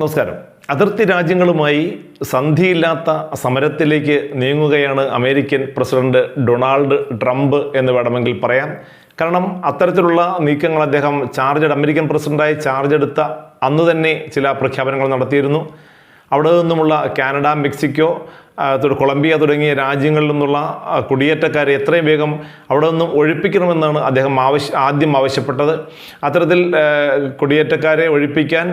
നമസ്കാരം. അതിർത്തി രാജ്യങ്ങളുമായി സന്ധിയില്ലാത്ത സമരത്തിലേക്ക് നീങ്ങുകയാണ് അമേരിക്കൻ പ്രസിഡന്റ് ഡൊണാൾഡ് ട്രംപ് എന്ന് വേണമെങ്കിൽ പറയാം. കാരണം അത്തരത്തിലുള്ള നീക്കങ്ങൾ അദ്ദേഹം ചാർജ് അമേരിക്കൻ പ്രസിഡന്റായി ചാർജ് എടുത്ത അന്ന് തന്നെ ചില പ്രഖ്യാപനങ്ങൾ നടത്തിയിരുന്നു. അവിടെ നിന്നുമുള്ള കാനഡ മെക്സിക്കോ കൊളംബിയ തുടങ്ങിയ രാജ്യങ്ങളിൽ നിന്നുള്ള കുടിയേറ്റക്കാരെ എത്രയും വേഗം അവിടെ നിന്നും ഒഴിപ്പിക്കണമെന്നാണ് അദ്ദേഹം ആവശ്യ ആദ്യം ആവശ്യപ്പെട്ടത്. അത്തരത്തിൽ കുടിയേറ്റക്കാരെ ഒഴിപ്പിക്കാൻ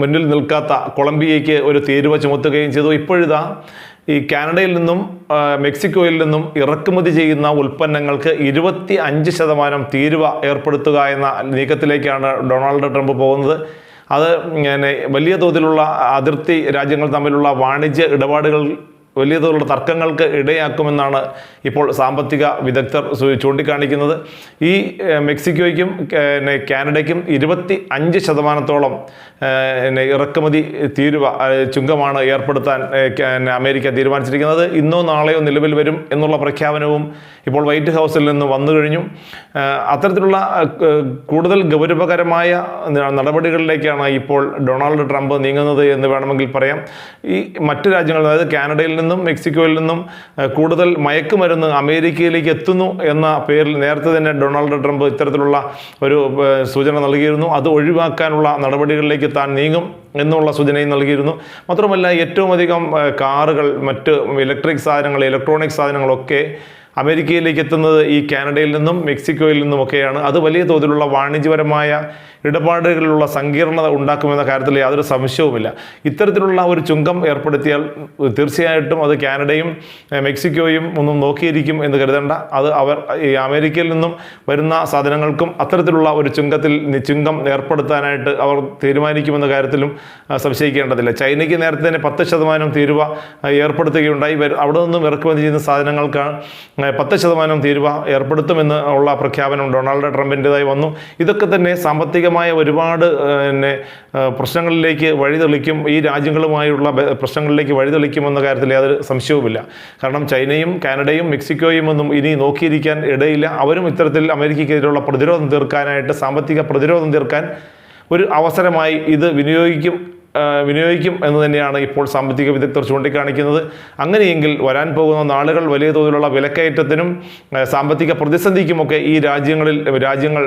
മുന്നിൽ നിൽക്കാത്ത കൊളംബിയയ്ക്ക് ഒരു തീരുവ ചുമത്തുകയും ചെയ്തു. ഇപ്പോഴിതാ ഈ കാനഡയിൽ നിന്നും മെക്സിക്കോയിൽ നിന്നും ഇറക്കുമതി ചെയ്യുന്ന ഉൽപ്പന്നങ്ങൾക്ക് ഇരുപത്തി അഞ്ച് ശതമാനം തീരുവ ഏർപ്പെടുത്തുക എന്ന നീക്കത്തിലേക്കാണ് ഡൊണാൾഡ് ട്രംപ് പോകുന്നത്. അത് വലിയ തോതിലുള്ള അതിർത്തി രാജ്യങ്ങൾ തമ്മിലുള്ള വാണിജ്യ ഇടപാടുകൾ വലിയ തോതിലുള്ള തർക്കങ്ങൾക്ക് ഇടയാക്കുമെന്നാണ് ഇപ്പോൾ സാമ്പത്തിക വിദഗ്ധർ ചൂണ്ടിക്കാണിക്കുന്നത്. ഈ മെക്സിക്കോയ്ക്കും പിന്നെ കാനഡയ്ക്കും ഇരുപത്തി അഞ്ച് ശതമാനത്തോളം പിന്നെ ഇറക്കുമതി തീരുവ ചുങ്കമാണ് ഏർപ്പെടുത്താൻ അമേരിക്ക തീരുമാനിച്ചിരിക്കുന്നത്. ഇന്നോ നാളെയോ നിലവിൽ വരും എന്നുള്ള പ്രഖ്യാപനവും ഇപ്പോൾ വൈറ്റ് ഹൗസിൽ നിന്ന് വന്നു കഴിഞ്ഞു. അത്തരത്തിലുള്ള കൂടുതൽ ഗൗരവകരമായ നടപടികളിലേക്കാണ് ഇപ്പോൾ ഡൊണാൾഡ് ട്രംപ് നീങ്ങുന്നത് എന്ന് വേണമെങ്കിൽ പറയാം. ഈ മറ്റു രാജ്യങ്ങൾ അതായത് കാനഡയിൽ മെക്സിക്കോയിൽ നിന്നും കൂടുതൽ മയക്കുമരുന്ന് അമേരിക്കയിലേക്ക് എത്തുന്നു എന്ന പേരിൽ നേരത്തെ തന്നെ ഡൊണാൾഡ് ട്രംപ് ഇത്തരത്തിലുള്ള ഒരു സൂചന നൽകിയിരുന്നു. അത് ഒഴിവാക്കാനുള്ള നടപടികളിലേക്ക് താൻ നീങ്ങും എന്നുള്ള സൂചനയും നൽകിയിരുന്നു. മാത്രമല്ല ഏറ്റവും അധികം കാറുകൾ മറ്റ് ഇലക്ട്രിക് സാധനങ്ങൾ ഇലക്ട്രോണിക് സാധനങ്ങളൊക്കെ അമേരിക്കയിലേക്ക് എത്തുന്നത് ഈ കാനഡയിൽ നിന്നും മെക്സിക്കോയിൽ നിന്നുമൊക്കെയാണ്. അത് വലിയ തോതിലുള്ള വാണിജ്യപരമായ ഇടപാടുകളിലുള്ള സങ്കീർണത ഉണ്ടാക്കുമെന്ന കാര്യത്തിൽ യാതൊരു സംശയവുമില്ല. ഇത്തരത്തിലുള്ള ഒരു ചുങ്കം ഏർപ്പെടുത്തിയാൽ തീർച്ചയായിട്ടും അത് കാനഡയും മെക്സിക്കോയും ഒന്നും നോക്കിയിരിക്കും എന്ന് കരുതേണ്ട. അത് അവർ ഈ അമേരിക്കയിൽ നിന്നും വരുന്ന സാധനങ്ങൾക്കും അത്തരത്തിലുള്ള ഒരു ചുങ്കത്തിൽ ചുങ്കം ഏർപ്പെടുത്താനായിട്ട് അവർ തീരുമാനിക്കുമെന്ന കാര്യത്തിലും സംശയിക്കേണ്ടതില്ല. ചൈനയ്ക്ക് നേരത്തെ തന്നെ പത്ത് ശതമാനം തീരുവ ഏർപ്പെടുത്തുകയുണ്ടായി. അവിടെ നിന്നും ഇറക്കുമതി ചെയ്യുന്ന സാധനങ്ങൾക്ക് ആ, പത്ത് ശതമാനം തീരുവ ഏർപ്പെടുത്തുമെന്ന് ഉള്ള പ്രഖ്യാപനം ഡൊണാൾഡ് ട്രംപിന്റെതായി വന്നു. ഇതൊക്കെ തന്നെ സാമ്പത്തികമായ ഒരുപാട് പിന്നെ പ്രശ്നങ്ങളിലേക്ക് വഴിതെളിക്കും ഈ രാജ്യങ്ങളുമായുള്ള പ്രശ്നങ്ങളിലേക്ക് വഴിതെളിക്കുമെന്ന കാര്യത്തിൽ യാതൊരു സംശയവുമില്ല. കാരണം ചൈനയും കാനഡയും മെക്സിക്കോയും ഒന്നും ഇനി നോക്കിയിരിക്കാൻ ഇടയില്ല. അവരും ഇത്തരത്തിൽ അമേരിക്കയ്ക്കെതിരെയുള്ള പ്രതിരോധം തീർക്കാനായിട്ട് സാമ്പത്തിക പ്രതിരോധം തീർക്കാൻ ഒരു അവസരമായി ഇത് വിനിയോഗിക്കും വിനിയോഗിക്കും എന്ന് തന്നെയാണ് ഇപ്പോൾ സാമ്പത്തിക വിദഗ്ധർ ചൂണ്ടിക്കാണിക്കുന്നത്. അങ്ങനെയെങ്കിൽ വരാൻ പോകുന്ന നാളുകൾ വലിയ തോതിലുള്ള വിലക്കയറ്റത്തിനും സാമ്പത്തിക പ്രതിസന്ധിക്കുമൊക്കെ ഈ രാജ്യങ്ങളിൽ രാജ്യങ്ങൾ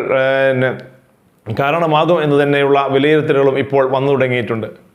കാരണമാകും എന്ന് തന്നെയുള്ള വിലയിരുത്തലുകളും ഇപ്പോൾ വന്നു തുടങ്ങിയിട്ടുണ്ട്.